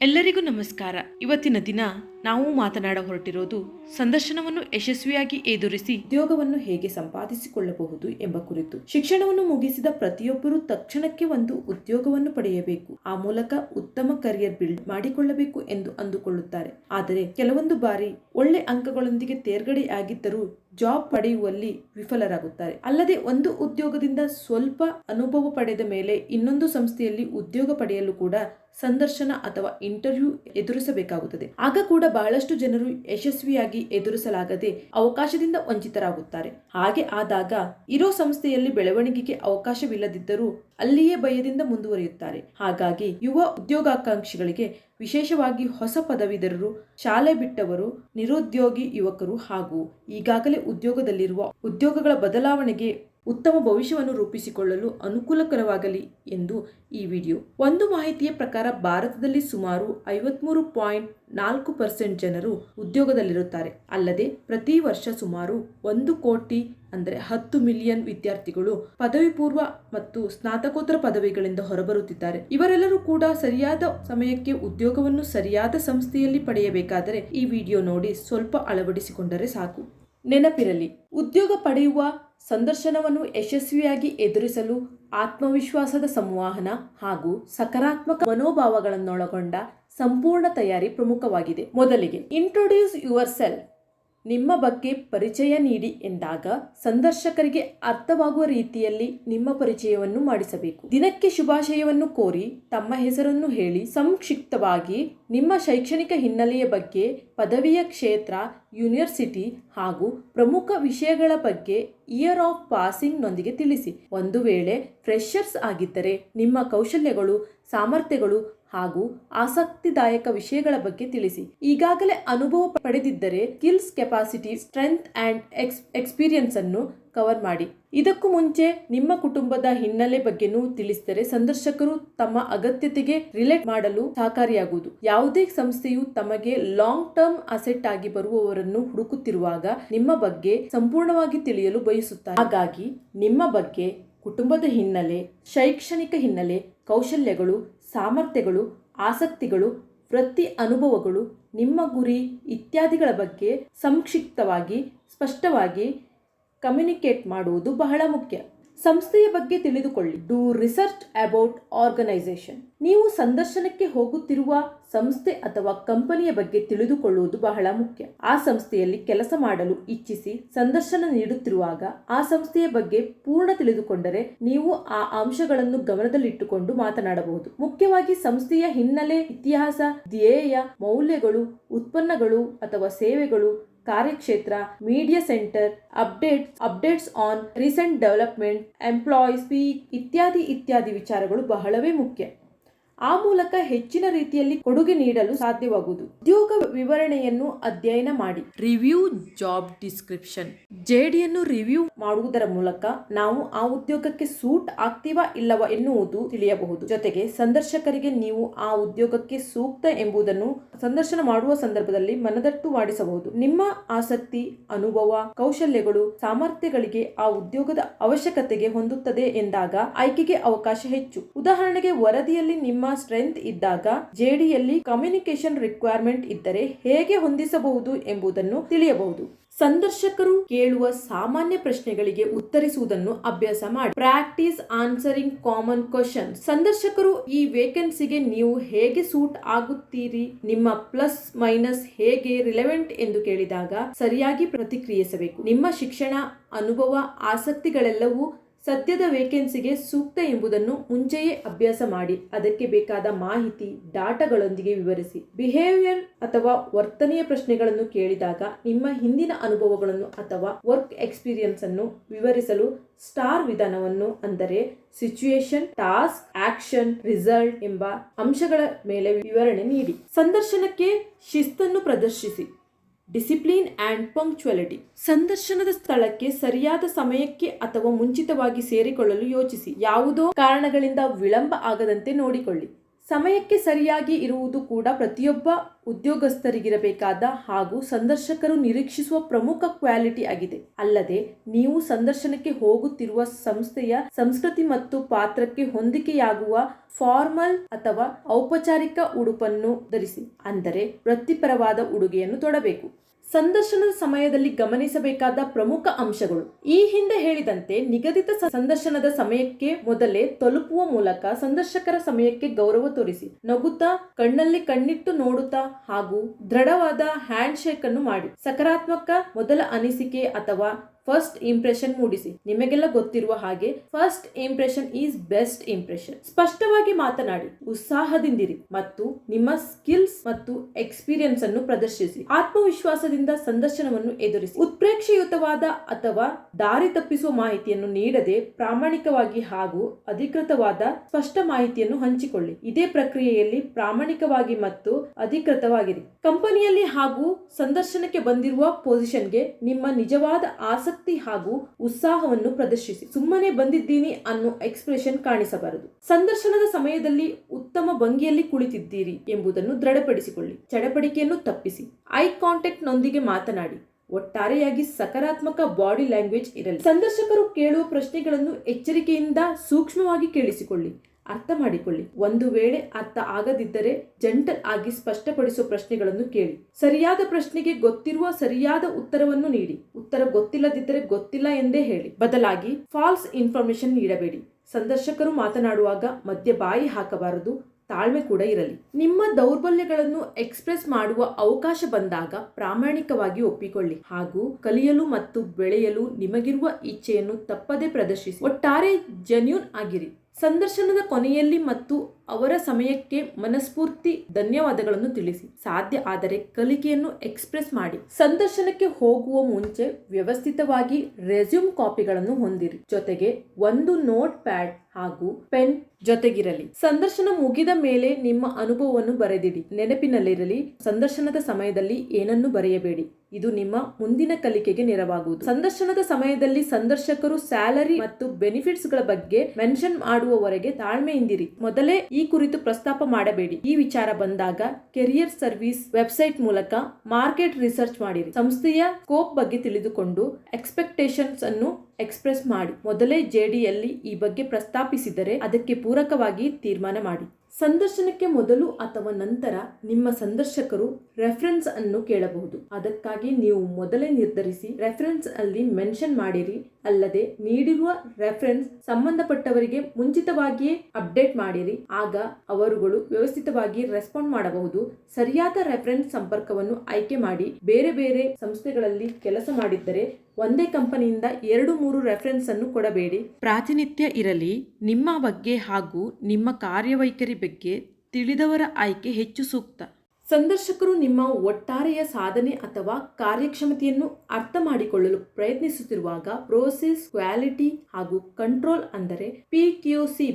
ಎಲ್ಲರಿಗೂ ನಮಸ್ಕಾರ. ಇವತ್ತಿನ ದಿನ ನಾವು ಮಾತನಾಡ ಹೊರಟಿರೋದು ಸಂದರ್ಶನವನ್ನು ಯಶಸ್ವಿಯಾಗಿ ಎದುರಿಸಿ ಉದ್ಯೋಗವನ್ನು ಹೇಗೆ ಸಂಪಾದಿಸಿಕೊಳ್ಳಬಹುದು ಎಂಬ ಕುರಿತು. ಶಿಕ್ಷಣವನ್ನು ಮುಗಿಸಿದ ಪ್ರತಿಯೊಬ್ಬರೂ ತಕ್ಷಣಕ್ಕೆ ಒಂದು ಉದ್ಯೋಗವನ್ನು ಪಡೆಯಬೇಕು. ಆ ಮೂಲಕ ಉತ್ತಮ ಕರಿಯರ್ ಬಿಲ್ಡ್ ಮಾಡಿಕೊಳ್ಳಬೇಕು ಎಂದು ಅಂದುಕೊಳ್ಳುತ್ತಾರೆ. ಆದರೆ ಕೆಲವೊಂದು ಬಾರಿ ಒಳ್ಳೆ ಅಂಕಗಳೊಂದಿಗೆ ತೇರ್ಗಡೆಯಾಗಿದ್ದರೂ ಜಾಬ್ ಪಡೆಯುವಲ್ಲಿ ವಿಫಲರಾಗುತ್ತಾರೆ. ಅಲ್ಲದೆ ಒಂದು ಉದ್ಯೋಗದಿಂದ ಸ್ವಲ್ಪ ಅನುಭವ ಪಡೆದ ಮೇಲೆ ಇನ್ನೊಂದು ಸಂಸ್ಥೆಯಲ್ಲಿ ಉದ್ಯೋಗ ಪಡೆಯಲು ಕೂಡ ಸಂದರ್ಶನ ಅಥವಾ ಇಂಟರ್ವ್ಯೂ ಎದುರಿಸಬೇಕಾಗುತ್ತದೆ. ಆಗ ಕೂಡ ಬಹಳಷ್ಟು ಜನರು ಯಶಸ್ವಿಯಾಗಿ ಎದುರಿಸಲಾಗದೆ ಅವಕಾಶದಿಂದ ವಂಚಿತರಾಗುತ್ತಾರೆ. ಹಾಗೆ ಆದಾಗ ಇರೋ ಸಂಸ್ಥೆಯಲ್ಲಿ ಬೆಳವಣಿಗೆಗೆ ಅವಕಾಶವಿಲ್ಲದಿದ್ದರೂ ಅಲ್ಲಿಯೇ ಭಯದಿಂದ ಮುಂದುವರಿಯುತ್ತಾರೆ. ಹಾಗಾಗಿ ಯುವ ಉದ್ಯೋಗಾಕಾಂಕ್ಷಿಗಳಿಗೆ ವಿಶೇಷವಾಗಿ ಹೊಸ ಪದವೀಧರರು, ಶಾಲೆ ಬಿಟ್ಟವರು, ನಿರುದ್ಯೋಗಿ ಯುವಕರು ಹಾಗೂ ಈಗಾಗಲೇ ಉದ್ಯೋಗದಲ್ಲಿರುವ ಉದ್ಯೋಗಗಳ ಬದಲಾವಣೆಗೆ ಉತ್ತಮ ಭವಿಷ್ಯವನ್ನು ರೂಪಿಸಿಕೊಳ್ಳಲು ಅನುಕೂಲಕರವಾಗಲಿ ಎಂದು ಈ ವಿಡಿಯೋ. ಒಂದು ಮಾಹಿತಿಯ ಪ್ರಕಾರ ಭಾರತದಲ್ಲಿ ಸುಮಾರು ಐವತ್ಮೂರು ಪಾಯಿಂಟ್ ನಾಲ್ಕು ಪರ್ಸೆಂಟ್ ಜನರು ಉದ್ಯೋಗದಲ್ಲಿರುತ್ತಾರೆ. ಅಲ್ಲದೆ ಪ್ರತಿ ವರ್ಷ ಸುಮಾರು ಒಂದು ಕೋಟಿ ಅಂದರೆ ಹತ್ತು ಮಿಲಿಯನ್ ವಿದ್ಯಾರ್ಥಿಗಳು ಪದವಿ ಪೂರ್ವ ಮತ್ತು ಸ್ನಾತಕೋತ್ತರ ಪದವಿಗಳಿಂದ ಹೊರಬರುತ್ತಿದ್ದಾರೆ. ಇವರೆಲ್ಲರೂ ಕೂಡ ಸರಿಯಾದ ಸಮಯಕ್ಕೆ ಉದ್ಯೋಗವನ್ನು ಸರಿಯಾದ ಸಂಸ್ಥೆಯಲ್ಲಿ ಪಡೆಯಬೇಕಾದರೆ ಈ ವಿಡಿಯೋ ನೋಡಿ ಸ್ವಲ್ಪ ಅಳವಡಿಸಿಕೊಂಡರೆ ಸಾಕು. ನೆನಪಿರಲಿ, ಉದ್ಯೋಗ ಪಡೆಯುವ ಸಂದರ್ಶನವನ್ನು ಯಶಸ್ವಿಯಾಗಿ ಎದುರಿಸಲು ಆತ್ಮವಿಶ್ವಾಸದ ಸಂವಹನ ಹಾಗೂ ಸಕಾರಾತ್ಮಕ ಮನೋಭಾವಗಳನ್ನೊಳಗೊಂಡ ಸಂಪೂರ್ಣ ತಯಾರಿ ಪ್ರಮುಖವಾಗಿದೆ. ಮೊದಲಿಗೆ ಇಂಟ್ರೊಡ್ಯೂಸ್ ಯುವರ್ ಸೆಲ್ಫ್ ನಿಮ್ಮ ಬಗ್ಗೆ ಪರಿಚಯ ನೀಡಿ ಎಂದಾಗ ಸಂದರ್ಶಕರಿಗೆ ಅರ್ಥವಾಗುವ ರೀತಿಯಲ್ಲಿ ನಿಮ್ಮ ಪರಿಚಯವನ್ನು ಮಾಡಿಸಬೇಕು. ದಿನಕ್ಕೆ ಶುಭಾಶಯವನ್ನು ಕೋರಿ ತಮ್ಮ ಹೆಸರನ್ನು ಹೇಳಿ ಸಂಕ್ಷಿಪ್ತವಾಗಿ ನಿಮ್ಮ ಶೈಕ್ಷಣಿಕ ಹಿನ್ನೆಲೆಯ ಬಗ್ಗೆ ಪದವಿಯ ಕ್ಷೇತ್ರ, ಯೂನಿವರ್ಸಿಟಿ ಹಾಗೂ ಪ್ರಮುಖ ವಿಷಯಗಳ ಬಗ್ಗೆ ಇಯರ್ ಆಫ್ ಪಾಸಿಂಗ್ನೊಂದಿಗೆ ತಿಳಿಸಿ. ಒಂದು ವೇಳೆ ಫ್ರೆಷರ್ಸ್ ಆಗಿದ್ದರೆ ನಿಮ್ಮ ಕೌಶಲ್ಯಗಳು, ಸಾಮರ್ಥ್ಯಗಳು ಹಾಗೂ ಆಸಕ್ತಿದಾಯಕ ವಿಷಯಗಳ ಬಗ್ಗೆ ತಿಳಿಸಿ. ಈಗಾಗಲೇ ಅನುಭವ ಪಡೆದಿದ್ದರೆ skills capacity, strength and ex, experience ಅನ್ನು ಕವರ್ ಮಾಡಿ. ಇದಕ್ಕೂ ಮುಂಚೆ ನಿಮ್ಮ ಕುಟುಂಬದ ಹಿನ್ನೆಲೆ ಬಗ್ಗೆನೂ ತಿಳಿಸಿದರೆ ಸಂದರ್ಶಕರು ತಮ್ಮ ಅಗತ್ಯತೆಗೆ ರಿಲೇಟ್ ಮಾಡಲು ಸಹಕಾರಿಯಾಗುವುದು. ಯಾವುದೇ ಸಂಸ್ಥೆಯು ತಮಗೆ ಲಾಂಗ್ ಟರ್ಮ್ ಅಸೆಟ್ ಆಗಿ ಬರುವವರನ್ನು ಹುಡುಕುತ್ತಿರುವಾಗ ನಿಮ್ಮ ಬಗ್ಗೆ ಸಂಪೂರ್ಣವಾಗಿ ತಿಳಿಯಲು ಬಯಸುತ್ತಾರೆ. ಹಾಗಾಗಿ ನಿಮ್ಮ ಬಗ್ಗೆ ಕುಟುಂಬದ ಹಿನ್ನೆಲೆ, ಶೈಕ್ಷಣಿಕ ಹಿನ್ನೆಲೆ, ಕೌಶಲ್ಯಗಳು, ಸಾಮರ್ಥ್ಯಗಳು, ಆಸಕ್ತಿಗಳು, ವೃತ್ತಿ ಅನುಭವಗಳು, ನಿಮ್ಮ ಗುರಿ ಇತ್ಯಾದಿಗಳ ಬಗ್ಗೆ ಸಂಕ್ಷಿಪ್ತವಾಗಿ, ಸ್ಪಷ್ಟವಾಗಿ ಕಮ್ಯುನಿಕೇಟ್ ಮಾಡುವುದು ಬಹಳ ಮುಖ್ಯ. ಸಂಸ್ಥೆಯ ಬಗ್ಗೆ ತಿಳಿದುಕೊಳ್ಳಿ. ಡೂ ರಿಸರ್ಚ್ ಅಬೌಟ್ ಆರ್ಗನೈಸೇಷನ್ ನೀವು ಸಂದರ್ಶನಕ್ಕೆ ಹೋಗುತ್ತಿರುವ ಸಂಸ್ಥೆ ಅಥವಾ ಕಂಪನಿಯ ಬಗ್ಗೆ ತಿಳಿದುಕೊಳ್ಳುವುದು ಬಹಳ ಮುಖ್ಯ. ಆ ಸಂಸ್ಥೆಯಲ್ಲಿ ಕೆಲಸ ಮಾಡಲು ಇಚ್ಛಿಸಿ ಸಂದರ್ಶನ ನೀಡುತ್ತಿರುವಾಗ ಆ ಸಂಸ್ಥೆಯ ಬಗ್ಗೆ ಪೂರ್ಣ ತಿಳಿದುಕೊಂಡರೆ ನೀವು ಆ ಅಂಶಗಳನ್ನು ಗಮನದಲ್ಲಿಟ್ಟುಕೊಂಡು ಮಾತನಾಡಬಹುದು. ಮುಖ್ಯವಾಗಿ ಸಂಸ್ಥೆಯ ಹಿನ್ನೆಲೆ ಇತಿಹಾಸ, ಧ್ಯೇಯ, ಮೌಲ್ಯಗಳು, ಉತ್ಪನ್ನಗಳು ಅಥವಾ ಸೇವೆಗಳು ಕಾರ್ಯಕ್ಷೇತ್ರ media centre updates updates on recent development employees speak ಇತ್ಯಾದಿ ಇತ್ಯಾದಿ ವಿಚಾರಗಳು ಬಹಳವೇ ಮುಖ್ಯ. ಆ ಮೂಲಕ ಹೆಚ್ಚಿನ ರೀತಿಯಲ್ಲಿ ಕೊಡುಗೆ ನೀಡಲು ಸಾಧ್ಯವಾಗುವುದು. ಉದ್ಯೋಗ ವಿವರಣೆಯನ್ನು ಅಧ್ಯಯನ ಮಾಡಿ. Review job description. ಜೆಡಿಯನ್ನು ರಿವ್ಯೂ ಮಾಡುವುದರ ಮೂಲಕ ನಾವು ಆ ಉದ್ಯೋಗಕ್ಕೆ ಸೂಟ್ ಆಗ್ತೀವಾ ಇಲ್ಲವಾ ಎನ್ನುವುದು ತಿಳಿಯಬಹುದು. ಜೊತೆಗೆ ಸಂದರ್ಶಕರಿಗೆ ನೀವು ಆ ಉದ್ಯೋಗಕ್ಕೆ ಸೂಕ್ತ ಎಂಬುದನ್ನು ಸಂದರ್ಶನ ಮಾಡುವ ಸಂದರ್ಭದಲ್ಲಿ ಮನದಟ್ಟು ಮಾಡಿಸಬಹುದು. ನಿಮ್ಮ ಆಸಕ್ತಿ ಅನುಭವ ಕೌಶಲ್ಯಗಳು ಸಾಮರ್ಥ್ಯಗಳಿಗೆ ಆ ಉದ್ಯೋಗದ ಅವಶ್ಯಕತೆಗೆ ಹೊಂದುತ್ತದೆ ಎಂದಾಗ ಆಯ್ಕೆಗೆ ಅವಕಾಶ ಹೆಚ್ಚು. ಉದಾಹರಣೆಗೆ ವರದಿಯಲ್ಲಿ ನಿಮ್ಮ ಸ್ಟ್ರೆಂತ್ ಇದ್ದಾಗ ಜೆಡಿಯಲ್ಲಿ ಕಮ್ಯುನಿಕೇಶನ್ ರಿಕ್ವೈರ್ಮೆಂಟ್ ಇದ್ದರೆ ಹೇಗೆ ಹೊಂದಿಸಬಹುದು ಎಂಬುದನ್ನು ತಿಳಿಯಬಹುದು. ಸಂದರ್ಶಕರು ಕೇಳುವ ಸಾಮಾನ್ಯ ಪ್ರಶ್ನೆಗಳಿಗೆ ಉತ್ತರಿಸುವುದನ್ನು ಅಭ್ಯಾಸ ಮಾಡಿ. ಪ್ರಾಕ್ಟೀಸ್ ಆನ್ಸರಿಂಗ್ ಕಾಮನ್ ಕ್ವಶನ್ ಸಂದರ್ಶಕರು ಈ ವೇಕೆನ್ಸಿಗೆ ನೀವು ಹೇಗೆ ಸೂಟ್ ಆಗುತ್ತೀರಿ? ನಿಮ್ಮ ಪ್ಲಸ್ ಮೈನಸ್ ಹೇಗೆ ರಿಲೆವೆಂಟ್ ಎಂದು ಕೇಳಿದಾಗ ಸರಿಯಾಗಿ ಪ್ರತಿಕ್ರಿಯಿಸಬೇಕು. ನಿಮ್ಮ ಶಿಕ್ಷಣ, ಅನುಭವ, ಆಸಕ್ತಿಗಳೆಲ್ಲವೂ ಸದ್ಯದ ವೇಕೆನ್ಸಿಗೆ ಸೂಕ್ತ ಎಂಬುದನ್ನು ಮುಂಚೆಯೇ ಅಭ್ಯಾಸ ಮಾಡಿ, ಅದಕ್ಕೆ ಬೇಕಾದ ಮಾಹಿತಿ, ಡಾಟಾಗಳೊಂದಿಗೆ ವಿವರಿಸಿ. ಬಿಹೇವಿಯರ್ ಅಥವಾ ವರ್ತನೆಯ ಪ್ರಶ್ನೆಗಳನ್ನು ಕೇಳಿದಾಗ ನಿಮ್ಮ ಹಿಂದಿನ ಅನುಭವಗಳನ್ನು ಅಥವಾ ವರ್ಕ್ ಎಕ್ಸ್ಪೀರಿಯನ್ಸ್ ಅನ್ನು ವಿವರಿಸಲು ಸ್ಟಾರ್ ವಿಧಾನವನ್ನು ಅಂದರೆ ಸಿಚುಯೇಷನ್ ಟಾಸ್ಕ್ ಆಕ್ಷನ್ ರಿಸಲ್ಟ್ ಎಂಬ ಅಂಶಗಳ ಮೇಲೆ ವಿವರಣೆ ನೀಡಿ. ಸಂದರ್ಶನಕ್ಕೆ ಶಿಸ್ತನ್ನು ಪ್ರದರ್ಶಿಸಿ. Discipline and punctuality. ಸಂದರ್ಶನದ ಸ್ಥಳಕ್ಕೆ ಸರಿಯಾದ ಸಮಯಕ್ಕೆ ಅಥವಾ ಮುಂಚಿತವಾಗಿ ಸೇರಿಕೊಳ್ಳಲು ಯೋಚಿಸಿ. ಯಾವುದೋ ಕಾರಣಗಳಿಂದ ವಿಳಂಬ ಆಗದಂತೆ ನೋಡಿಕೊಳ್ಳಿ. ಸಮಯಕ್ಕೆ ಸರಿಯಾಗಿ ಇರುವುದು ಕೂಡ ಪ್ರತಿಯೊಬ್ಬ ಉದ್ಯೋಗಸ್ಥರಿಗಿರಬೇಕಾದ ಹಾಗೂ ಸಂದರ್ಶಕರು ನಿರೀಕ್ಷಿಸುವ ಪ್ರಮುಖ ಕ್ವಾಲಿಟಿ ಆಗಿದೆ. ಅಲ್ಲದೆ, ನೀವು ಸಂದರ್ಶನಕ್ಕೆ ಹೋಗುತ್ತಿರುವ ಸಂಸ್ಥೆಯ ಸಂಸ್ಕೃತಿ ಮತ್ತು ಪಾತ್ರಕ್ಕೆ ಹೊಂದಿಕೆಯಾಗುವ ಫಾರ್ಮಲ್ ಅಥವಾ ಔಪಚಾರಿಕ ಉಡುಪನ್ನು ಧರಿಸಿ, ಅಂದರೆ ವೃತ್ತಿಪರವಾದ ಉಡುಗೆಯನ್ನು ತೊಡಬೇಕು. ಸಂದರ್ಶನದ ಸಮಯದಲ್ಲಿ ಗಮನಿಸಬೇಕಾದ ಪ್ರಮುಖ ಅಂಶಗಳು. ಈ ಹಿಂದೆ ಹೇಳಿದಂತೆ ನಿಗದಿತ ಸಂದರ್ಶನದ ಸಮಯಕ್ಕೆ ಮೊದಲೇ ತಲುಪುವ ಮೂಲಕ ಸಂದರ್ಶಕರ ಸಮಯಕ್ಕೆ ಗೌರವ ತೋರಿಸಿ. ನಗುತ್ತಾ, ಕಣ್ಣಲ್ಲಿ ಕಣ್ಣಿಟ್ಟು ನೋಡುತ್ತಾ ಹಾಗೂ ದೃಢವಾದ ಹ್ಯಾಂಡ್ ಶೇಕ್ ಅನ್ನು ಮಾಡಿ. ಸಕಾರಾತ್ಮಕ ಮೊದಲ ಅನಿಸಿಕೆ ಅಥವಾ ಫಸ್ಟ್ ಇಂಪ್ರೆಷನ್ ಮೂಡಿಸಿ. ನಿಮಗೆಲ್ಲ ಗೊತ್ತಿರುವ ಹಾಗೆ first impression is best impression ಸ್ಪಷ್ಟವಾಗಿ ಮಾತನಾಡಿ. ಉತ್ಸಾಹದಿಂದಿರಿ ಮತ್ತು ನಿಮ್ಮ ಸ್ಕಿಲ್ಸ್ ಮತ್ತು ಎಕ್ಸ್ಪೀರಿಯನ್ಸ್ ಅನ್ನು ಪ್ರದರ್ಶಿಸಿ. ಆತ್ಮವಿಶ್ವಾಸದಿಂದ ಸಂದರ್ಶನವನ್ನು ಎದುರಿಸಿ. ಉತ್ಪ್ರೇಕ್ಷೆಯುತವಾದ ಅಥವಾ ದಾರಿ ತಪ್ಪಿಸುವ ಮಾಹಿತಿಯನ್ನು ನೀಡದೆ ಪ್ರಾಮಾಣಿಕವಾಗಿ ಹಾಗೂ ಅಧಿಕೃತವಾದ ಸ್ಪಷ್ಟ ಮಾಹಿತಿಯನ್ನು ಹಂಚಿಕೊಳ್ಳಿ. ಇದೇ ಪ್ರಕ್ರಿಯೆಯಲ್ಲಿ ಪ್ರಾಮಾಣಿಕವಾಗಿ ಮತ್ತು ಅಧಿಕೃತವಾಗಿರಿ. ಕಂಪನಿಯಲ್ಲಿ ಹಾಗೂ ಸಂದರ್ಶನಕ್ಕೆ ಬಂದಿರುವ ಪೊಸಿಷನ್ಗೆ ನಿಮ್ಮ ನಿಜವಾದ ಆಸಕ್ತಿ ಹಾಗೂ ಉತ್ಸಾಹವನ್ನು ಪ್ರದರ್ಶಿಸಿ. ಸುಮ್ಮನೆ ಬಂದಿದ್ದೀನಿ ಅನ್ನೋ ಎಕ್ಸ್ಪ್ರೆಷನ್ ಕಾಣಿಸಬಾರದು. ಸಂದರ್ಶನದ ಸಮಯದಲ್ಲಿ ಉತ್ತಮ ಭಂಗಿಯಲ್ಲಿ ಕುಳಿತಿದ್ದೀರಿ ಎಂಬುದನ್ನು ದೃಢಪಡಿಸಿಕೊಳ್ಳಿ. ಚಡಪಡಿಕೆಯನ್ನು ತಪ್ಪಿಸಿ. ಐ ಕಾಂಟ್ಯಾಕ್ಟ್ ನೊಂದಿಗೆ ಮಾತನಾಡಿ. ಒಟ್ಟಾರೆಯಾಗಿ ಸಕಾರಾತ್ಮಕ ಬಾಡಿ ಲ್ಯಾಂಗ್ವೇಜ್ ಇರಲಿ. ಸಂದರ್ಶಕರು ಕೇಳುವ ಪ್ರಶ್ನೆಗಳನ್ನು ಎಚ್ಚರಿಕೆಯಿಂದ ಸೂಕ್ಷ್ಮವಾಗಿ ಕೇಳಿಸಿಕೊಳ್ಳಿ. ಅರ್ಥ ಮಾಡಿಕೊಳ್ಳಿ. ಒಂದು ವೇಳೆ ಅರ್ಥ ಆಗದಿದ್ದರೆ ಜಂಟಲ್ ಆಗಿ ಸ್ಪಷ್ಟಪಡಿಸುವ ಪ್ರಶ್ನೆಗಳನ್ನು ಕೇಳಿ. ಸರಿಯಾದ ಪ್ರಶ್ನೆಗೆ ಗೊತ್ತಿರುವ ಸರಿಯಾದ ಉತ್ತರವನ್ನು ನೀಡಿ. ಉತ್ತರ ಗೊತ್ತಿಲ್ಲದಿದ್ದರೆ ಗೊತ್ತಿಲ್ಲ ಎಂದೇ ಹೇಳಿ. ಬದಲಾಗಿ ಫಾಲ್ಸ್ ಇನ್ಫಾರ್ಮೇಶನ್ ನೀಡಬೇಡಿ. ಸಂದರ್ಶಕರು ಮಾತನಾಡುವಾಗ ಮಧ್ಯ ಬಾಯಿ ಹಾಕಬಾರದು, ತಾಳ್ಮೆ ಕೂಡ ಇರಲಿ. ನಿಮ್ಮ ದೌರ್ಬಲ್ಯಗಳನ್ನು ಎಕ್ಸ್ಪ್ರೆಸ್ ಮಾಡುವ ಅವಕಾಶ ಬಂದಾಗ ಪ್ರಾಮಾಣಿಕವಾಗಿ ಒಪ್ಪಿಕೊಳ್ಳಿ. ಹಾಗೂ ಕಲಿಯಲು ಮತ್ತು ಬೆಳೆಯಲು ನಿಮಗಿರುವ ಇಚ್ಛೆಯನ್ನು ತಪ್ಪದೇ ಪ್ರದರ್ಶಿಸಿ. ಒಟ್ಟಾರೆ ಜೆನ್ಯೂನ್ ಆಗಿರಿ. ಸಂದರ್ಶನದ ಕೊನೆಯಲ್ಲಿ ಮತ್ತು ಅವರ ಸಮಯಕ್ಕೆ ಮನಸ್ಫೂರ್ತಿ ಧನ್ಯವಾದಗಳನ್ನು ತಿಳಿಸಿ. ಸಾಧ್ಯ ಆದರೆ ಕಲಿಕೆಯನ್ನು ಎಕ್ಸ್ಪ್ರೆಸ್ ಮಾಡಿ. ಸಂದರ್ಶನಕ್ಕೆ ಹೋಗುವ ಮುಂಚೆ ವ್ಯವಸ್ಥಿತವಾಗಿ ರೆಸ್ಯೂಮ್ ಕಾಪಿಗಳನ್ನು ಹೊಂದಿರಿ. ಜೊತೆಗೆ ಒಂದು ನೋಟ್ ಪ್ಯಾಡ್ ಹಾಗೂ ಪೆನ್ ಜೊತೆಗಿರಲಿ. ಸಂದರ್ಶನ ಮುಗಿದ ಮೇಲೆ ನಿಮ್ಮ ಅನುಭವವನ್ನು ಬರೆದಿಡಿ. ನೆನಪಿನಲ್ಲಿರಲಿ. ಸಂದರ್ಶನದ ಸಮಯದಲ್ಲಿ ಏನನ್ನು ಬರೆಯಬೇಡಿ. ಇದು ನಿಮ್ಮ ಮುಂದಿನ ಕಲಿಕೆಗೆ ನೆರವಾಗುವುದು. ಸಂದರ್ಶನದ ಸಮಯದಲ್ಲಿ ಸಂದರ್ಶಕರು ಸ್ಯಾಲರಿ ಮತ್ತು ಬೆನಿಫಿಟ್ಸ್ಗಳ ಬಗ್ಗೆ ಮೆನ್ಷನ್ ಮಾಡುವವರೆಗೆ ತಾಳ್ಮೆಯಿಂದಿರಿ. ಮೊದಲೇ ಈ ಕುರಿತು ಪ್ರಸ್ತಾಪ ಮಾಡಬೇಡಿ. ಈ ವಿಚಾರ ಬಂದಾಗ ಕೆರಿಯರ್ ಸರ್ವಿಸ್ ವೆಬ್ಸೈಟ್ ಮೂಲಕ ಮಾರ್ಕೆಟ್ ರಿಸರ್ಚ್ ಮಾಡಿರಿ. ಸಂಸ್ಥೆಯ ಸ್ಕೋಪ್ ಬಗ್ಗೆ ತಿಳಿದುಕೊಂಡು ಎಕ್ಸ್ಪೆಕ್ಟೇಷನ್ಸ್ ಅನ್ನು ಎಕ್ಸ್ಪ್ರೆಸ್ ಮಾಡಿ. ಮೊದಲೇ ಜೆಡಿಯಲ್ಲಿ ಈ ಬಗ್ಗೆ ಪ್ರಸ್ತಾಪಿಸಿದರೆ ಅದಕ್ಕೆ ಪೂರಕವಾಗಿ ತೀರ್ಮಾನ ಮಾಡಿ. ಸಂದರ್ಶನಕ್ಕೆ ಮೊದಲು ಅಥವಾ ನಂತರ ನಿಮ್ಮ ಸಂದರ್ಶಕರು ರೆಫರೆನ್ಸ್ ಅನ್ನು ಕೇಳಬಹುದು. ಅದಕ್ಕಾಗಿ ನೀವು ಮೊದಲೇ ನಿರ್ಧರಿಸಿ ರೆಫರೆನ್ಸ್ ಅಲ್ಲಿ ಮೆನ್ಷನ್ ಮಾಡಿರಿ. ಅಲ್ಲದೆ ನೀಡಿರುವ ರೆಫರೆನ್ಸ್ ಸಂಬಂಧಪಟ್ಟವರಿಗೆ ಮುಂಚಿತವಾಗಿಯೇ ಅಪ್ಡೇಟ್ ಮಾಡಿರಿ. ಆಗ ಅವರುಗಳು ವ್ಯವಸ್ಥಿತವಾಗಿ ರೆಸ್ಪಾಂಡ್ ಮಾಡಬಹುದು. ಸರಿಯಾದ ರೆಫರೆನ್ಸ್ ಸಂಪರ್ಕವನ್ನು ಆಯ್ಕೆ ಮಾಡಿ. ಬೇರೆ ಬೇರೆ ಸಂಸ್ಥೆಗಳಲ್ಲಿ ಕೆಲಸ ಮಾಡಿದ್ದರೆ ಒಂದೇ ಕಂಪನಿಯಿಂದ ಎರಡು ಮೂರು ರೆಫರೆನ್ಸ್ ಅನ್ನು ಕೊಡಬೇಡಿ. ಪ್ರಾತಿನಿಧ್ಯ ಇರಲಿ. ನಿಮ್ಮ ಬಗ್ಗೆ ಹಾಗೂ ನಿಮ್ಮ ಕಾರ್ಯವೈಖರಿ ಬಗ್ಗೆ ತಿಳಿದವರ ಆಯ್ಕೆ ಹೆಚ್ಚು ಸೂಕ್ತ. ಸಂದರ್ಶಕರು ನಿಮ್ಮ ಒಟ್ಟಾರೆಯ ಸಾಧನೆ ಅಥವಾ ಕಾರ್ಯಕ್ಷಮತೆಯನ್ನು ಅರ್ಥ ಮಾಡಿಕೊಳ್ಳಲು ಪ್ರಯತ್ನಿಸುತ್ತಿರುವಾಗ ಪ್ರೋಸೆಸ್ ಕ್ವಾಲಿಟಿ ಹಾಗೂ ಕಂಟ್ರೋಲ್ ಅಂದರೆ ಪಿ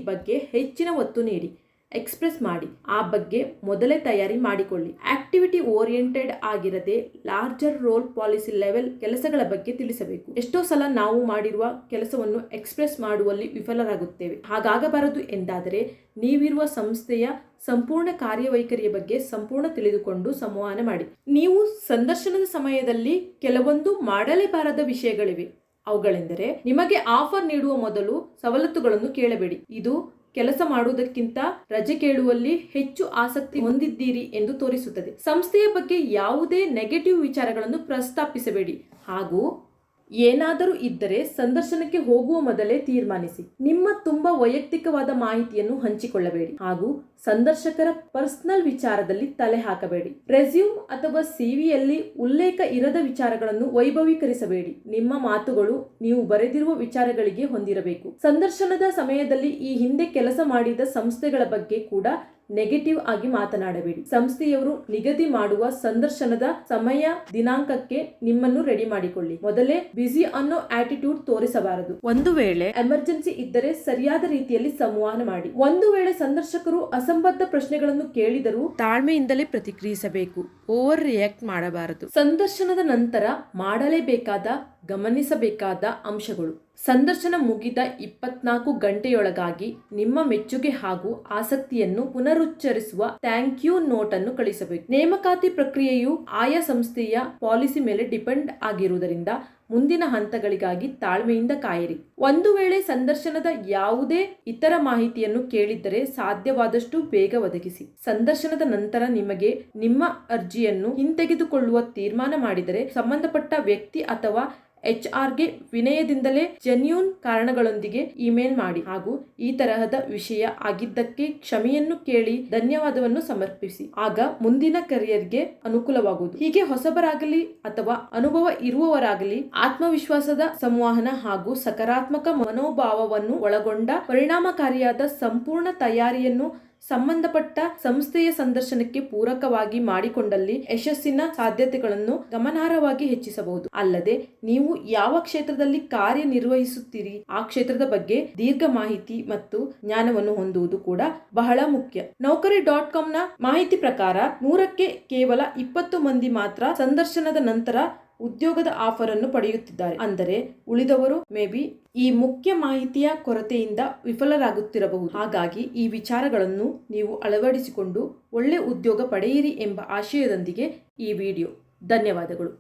ಬಗ್ಗೆ ಹೆಚ್ಚಿನ ಒತ್ತು ನೀಡಿ. ಎಕ್ಸ್ಪ್ರೆಸ್ ಮಾಡಿ, ಆ ಬಗ್ಗೆ ಮೊದಲೇ ತಯಾರಿ ಮಾಡಿಕೊಳ್ಳಿ. ಆಕ್ಟಿವಿಟಿ ಓರಿಯೆಂಟೆಡ್ ಆಗಿರದೆ ಲಾರ್ಜರ್ ರೋಲ್ ಪಾಲಿಸಿ ಲೆವೆಲ್ ಕೆಲಸಗಳ ಬಗ್ಗೆ ತಿಳಿಸಬೇಕು. ಎಷ್ಟೋ ಸಲ ನಾವು ಮಾಡಿರುವ ಕೆಲಸವನ್ನು ಎಕ್ಸ್ಪ್ರೆಸ್ ಮಾಡುವಲ್ಲಿ ವಿಫಲರಾಗುತ್ತೇವೆ. ಹಾಗಾಗಬಾರದು ಎಂದಾದರೆ ನೀವಿರುವ ಸಂಸ್ಥೆಯ ಸಂಪೂರ್ಣ ಕಾರ್ಯವೈಖರಿಯ ಬಗ್ಗೆ ಸಂಪೂರ್ಣ ತಿಳಿದುಕೊಂಡು ಸಂವಹನ ಮಾಡಿ. ನೀವು ಸಂದರ್ಶನದ ಸಮಯದಲ್ಲಿ ಕೆಲವೊಂದು ಮಾಡಲೇಬಾರದ ವಿಷಯಗಳಿವೆ. ಅವುಗಳೆಂದರೆ, ನಿಮಗೆ ಆಫರ್ ನೀಡುವ ಮೊದಲು ಸವಲತ್ತುಗಳನ್ನು ಕೇಳಬೇಡಿ. ಇದು ಕೆಲಸ ಮಾಡುವುದಕ್ಕಿಂತ ರಜೆ ಕೇಳುವಲ್ಲಿ ಹೆಚ್ಚು ಆಸಕ್ತಿ ಹೊಂದಿದ್ದೀರಿ ಎಂದು ತೋರಿಸುತ್ತದೆ. ಸಂಸ್ಥೆಯ ಬಗ್ಗೆ ಯಾವುದೇ ನೆಗೆಟಿವ್ ವಿಚಾರಗಳನ್ನು ಪ್ರಸ್ತಾಪಿಸಬೇಡಿ. ಹಾಗೂ ಏನಾದರೂ ಇದ್ದರೆ ಸಂದರ್ಶನಕ್ಕೆ ಹೋಗುವ ಮೊದಲೇ ತೀರ್ಮಾನಿಸಿ. ನಿಮ್ಮ ತುಂಬಾ ವೈಯಕ್ತಿಕವಾದ ಮಾಹಿತಿಯನ್ನು ಹಂಚಿಕೊಳ್ಳಬೇಡಿ ಹಾಗೂ ಸಂದರ್ಶಕರ ಪರ್ಸನಲ್ ವಿಚಾರದಲ್ಲಿ ತಲೆ ಹಾಕಬೇಡಿ. ರೆಸ್ಯೂಮ್ ಅಥವಾ ಸಿವಿಯಲ್ಲಿ ಉಲ್ಲೇಖ ಇರದ ವಿಚಾರಗಳನ್ನು ವೈಭವೀಕರಿಸಬೇಡಿ. ನಿಮ್ಮ ಮಾತುಗಳು ನೀವು ಬರೆದಿರುವ ವಿಚಾರಗಳಿಗೆ ಹೊಂದಿರಬೇಕು. ಸಂದರ್ಶನದ ಸಮಯದಲ್ಲಿ ಈ ಹಿಂದೆ ಕೆಲಸ ಮಾಡಿದ ಸಂಸ್ಥೆಗಳ ಬಗ್ಗೆ ಕೂಡ ನೆಗೆಟಿವ್ ಆಗಿ ಮಾತನಾಡಬೇಡಿ. ಸಂಸ್ಥೆಯವರು ನಿಗದಿ ಮಾಡುವ ಸಂದರ್ಶನದ ಸಮಯ ದಿನಾಂಕಕ್ಕೆ ನಿಮ್ಮನ್ನು ರೆಡಿ ಮಾಡಿಕೊಳ್ಳಿ. ಮೊದಲೇ ಬ್ಯುಸಿ ಅನ್ನೋ ಆಟಿಟ್ಯೂಡ್ ತೋರಿಸಬಾರದು. ಒಂದು ವೇಳೆ ಎಮರ್ಜೆನ್ಸಿ ಇದ್ದರೆ ಸರಿಯಾದ ರೀತಿಯಲ್ಲಿ ಸಂವಹನ ಮಾಡಿ. ಒಂದು ವೇಳೆ ಸಂದರ್ಶಕರು ಅಸಂಬದ್ಧ ಪ್ರಶ್ನೆಗಳನ್ನು ಕೇಳಿದರೂ ತಾಳ್ಮೆಯಿಂದಲೇ ಪ್ರತಿಕ್ರಿಯಿಸಬೇಕು. ಓವರ್ ರಿಯಾಕ್ಟ್ ಮಾಡಬಾರದು. ಸಂದರ್ಶನದ ನಂತರ ಮಾಡಲೇಬೇಕಾದ ಗಮನಿಸಬೇಕಾದ ಅಂಶಗಳು. ಸಂದರ್ಶನ ಮುಗಿದ ಇಪ್ಪತ್ನಾಲ್ಕು ಗಂಟೆಯೊಳಗಾಗಿ ನಿಮ್ಮ ಮೆಚ್ಚುಗೆ ಹಾಗೂ ಆಸಕ್ತಿಯನ್ನು ಪುನರುಚ್ಚರಿಸುವ ಥ್ಯಾಂಕ್ ಯು ನೋಟ್ ಅನ್ನು ಕಳಿಸಬೇಕು. ನೇಮಕಾತಿ ಪ್ರಕ್ರಿಯೆಯು ಆಯಾ ಸಂಸ್ಥೆಯ ಪಾಲಿಸಿ ಮೇಲೆ ಡಿಪೆಂಡ್ ಆಗಿರುವುದರಿಂದ ಮುಂದಿನ ಹಂತಗಳಿಗಾಗಿ ತಾಳ್ಮೆಯಿಂದ ಕಾಯಿರಿ. ಒಂದು ವೇಳೆ ಸಂದರ್ಶನದ ಯಾವುದೇ ಇತರ ಮಾಹಿತಿಯನ್ನು ಕೇಳಿದ್ದರೆ ಸಾಧ್ಯವಾದಷ್ಟು ಬೇಗ ಒದಗಿಸಿ. ಸಂದರ್ಶನದ ನಂತರ ನಿಮಗೆ ನಿಮ್ಮ ಅರ್ಜಿಯನ್ನು ಹಿಂತೆಗೆದುಕೊಳ್ಳುವ ತೀರ್ಮಾನ ಮಾಡಿದರೆ ಸಂಬಂಧಪಟ್ಟ ವ್ಯಕ್ತಿ ಅಥವಾ ಎಚ್ ಆರ್ಗೆ ವಿನಯದಿಂದಲೇ ಜೆನ್ಯೂನ್ ಕಾರಣಗಳೊಂದಿಗೆ ಇಮೇಲ್ ಮಾಡಿ ಹಾಗೂ ಈ ತರಹದ ವಿಷಯ ಆಗಿದ್ದಕ್ಕೆ ಕ್ಷಮೆಯನ್ನು ಕೇಳಿ ಧನ್ಯವಾದವನ್ನು ಸಮರ್ಪಿಸಿ. ಆಗ ಮುಂದಿನ ಕರಿಯರ್ಗೆ ಅನುಕೂಲವಾಗುವುದು. ಹೀಗೆ ಹೊಸಬರಾಗಲಿ ಅಥವಾ ಅನುಭವ ಇರುವವರಾಗಲಿ ಆತ್ಮವಿಶ್ವಾಸದ ಸಂವಹನ ಹಾಗೂ ಸಕಾರಾತ್ಮಕ ಮನೋಭಾವವನ್ನು ಒಳಗೊಂಡ ಪರಿಣಾಮಕಾರಿಯಾದ ಸಂಪೂರ್ಣ ತಯಾರಿಯನ್ನು ಸಂಬಂಧಪಟ್ಟ ಸಂಸ್ಥೆಯ ಸಂದರ್ಶನಕ್ಕೆ ಪೂರಕವಾಗಿ ಮಾಡಿಕೊಂಡಲ್ಲಿ ಯಶಸ್ಸಿನ ಸಾಧ್ಯತೆಗಳನ್ನು ಗಮನಾರ್ಹವಾಗಿ ಹೆಚ್ಚಿಸಬಹುದು. ಅಲ್ಲದೆ, ನೀವು ಯಾವ ಕ್ಷೇತ್ರದಲ್ಲಿ ಕಾರ್ಯನಿರ್ವಹಿಸುತ್ತೀರಿ, ಆ ಕ್ಷೇತ್ರದ ಬಗ್ಗೆ ದೀರ್ಘ ಮಾಹಿತಿ ಮತ್ತು ಜ್ಞಾನವನ್ನು ಹೊಂದುವುದು ಕೂಡ ಬಹಳ ಮುಖ್ಯ. ನೌಕರಿ ಡಾಟ್ ಕಾಮ್ನ ಮಾಹಿತಿ ಪ್ರಕಾರ, ನೂರಕ್ಕೆ ಕೇವಲ ಇಪ್ಪತ್ತು ಮಂದಿ ಮಾತ್ರ ಸಂದರ್ಶನದ ನಂತರ ಉದ್ಯೋಗದ ಆಫರ್ ಅನ್ನು ಪಡೆಯುತ್ತಿದ್ದಾರೆ. ಅಂದರೆ ಉಳಿದವರು ಮೇ ಬಿ ಈ ಮುಖ್ಯ ಮಾಹಿತಿಯ ಕೊರತೆಯಿಂದ ವಿಫಲರಾಗುತ್ತಿರಬಹುದು. ಹಾಗಾಗಿ ಈ ವಿಚಾರಗಳನ್ನು ನೀವು ಅಳವಡಿಸಿಕೊಂಡು ಒಳ್ಳೆ ಉದ್ಯೋಗ ಪಡೆಯಿರಿ ಎಂಬ ಆಶಯದೊಂದಿಗೆ ಈ ವಿಡಿಯೋ. ಧನ್ಯವಾದಗಳು.